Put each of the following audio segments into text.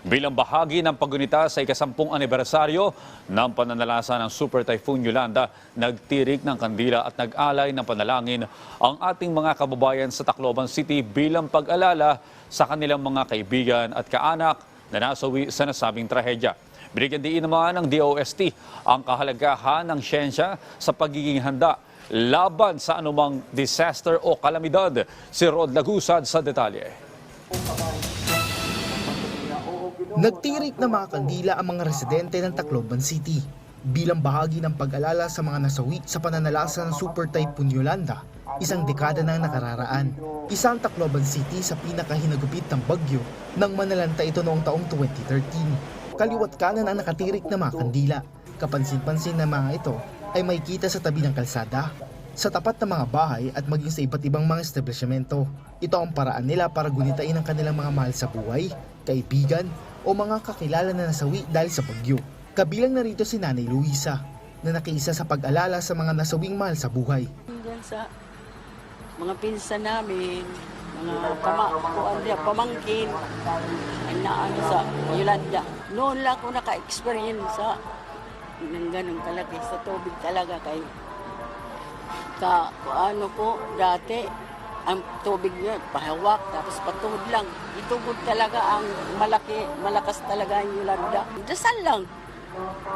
bilang bahagi ng pagunita sa ikasampung anibersaryo ng pananalasa ng Super Typhoon Yolanda, nagtirik ng kandila at nag-alay ng panalangin ang ating mga kababayan sa Tacloban City bilang pag-alala sa kanilang mga kaibigan at kaanak na nasawi sa nasabing trahedya. Binigyan diin naman ng DOST ang kahalagahan ng siyensya sa pagiging handa laban sa anumang disaster o kalamidad. Si Rod Lagusad sa detalye. Nagtirik na mga kandila ang mga residente ng Tacloban City bilang bahagi ng pag-alala sa mga nasawi sa pananalasa ng Super Typhoon Yolanda, isang dekada na nakararaan. Isang Tacloban City sa pinakahinagupit ng bagyo nang manalanta ito noong taong 2013. Kaliwat kanan ang nakatirik na mga kandila. Kapansin-pansin na mga ito ay may kita sa tabi ng kalsada, sa tapat ng mga bahay at maging sa iba't ibang mga establishmento. Ito ang paraan nila para gunitain ang kanilang mga mahal sa buhay, kaibigan o mga kakilala na nasawi dahil sa bagyo. Kabilang narito si Nanay Luisa na nakiisa sa pag-alala sa mga nasawing mahal sa buhay. Diyan sa mga pinsan namin, mga pama, kuan diya, pamangkin, ay naano sa Yolanda. Noon lang ako naka-experience sa ng ganun kalaki sa tubig talaga kay ka ano ko dati ang tubig niya pahawak tapos patuhod lang. Itugod talaga ang malaki malakas talaga ang Yolanda dasal lang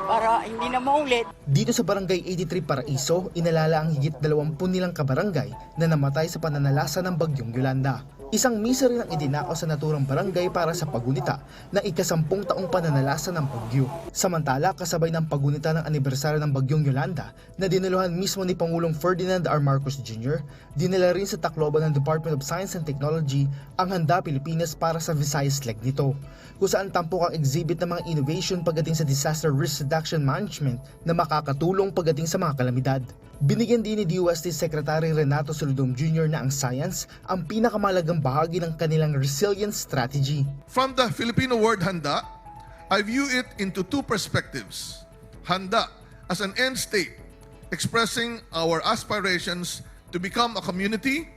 para hindi na maulit Dito sa Barangay 83 Paraiso, inalala ang higit 20 nilang kabarangay na namatay sa pananalasa ng bagyong Yolanda. Isang misa rin ang idinakaw sa naturang barangay para sa pagunita ng ikasampung taong pananalasa ng bagyo. Samantala, kasabay ng pagunita ng anibersaryo ng bagyong Yolanda na dinaluhan mismo ni Pangulong Ferdinand R. Marcos Jr., dinala rin sa Tacloban ng Department of Science and Technology ang Handa Pilipinas para sa Visayas leg nito, kung saan tampok ang exhibit ng mga innovation pagdating sa disaster risk reduction management na makakatulong pagdating sa mga kalamidad. Binigyan din ni DOST Secretary Renato Solidum Jr. na ang science ang pinakamalagang bahagi ng kanilang resilience strategy. From the Filipino word handa, I view it into two perspectives. Handa as an end state, expressing our aspirations to become a community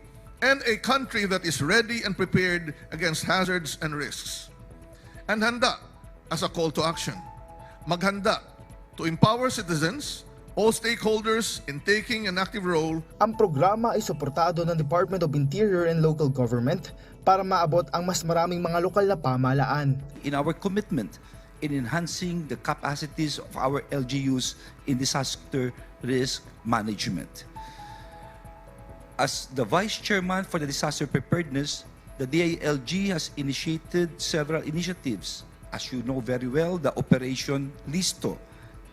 and a country that is ready and prepared against hazards and risks. And handa as a call to action. Maghanda to empower citizens, all stakeholders in taking an active role Ang programa ay suportado ng Department of Interior and Local Government para maabot ang mas maraming mga lokal na pamahalaan. in our commitment in enhancing the capacities of our LGUs in disaster risk management. As the Vice Chairman for the Disaster Preparedness, the DILG has initiated several initiatives. As you know very well, the Operation Listo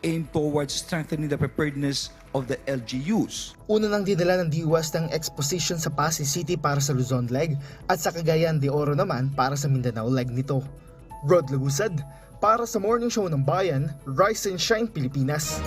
aimed towards strengthening the preparedness of the LGUs. Una nang dinala ng DUS ng exposition sa Pasay City para sa Luzon leg at sa Cagayan de Oro naman para sa Mindanao leg nito. Rod Lagusad, para sa Morning Show ng Bayan, Rise and Shine Pilipinas.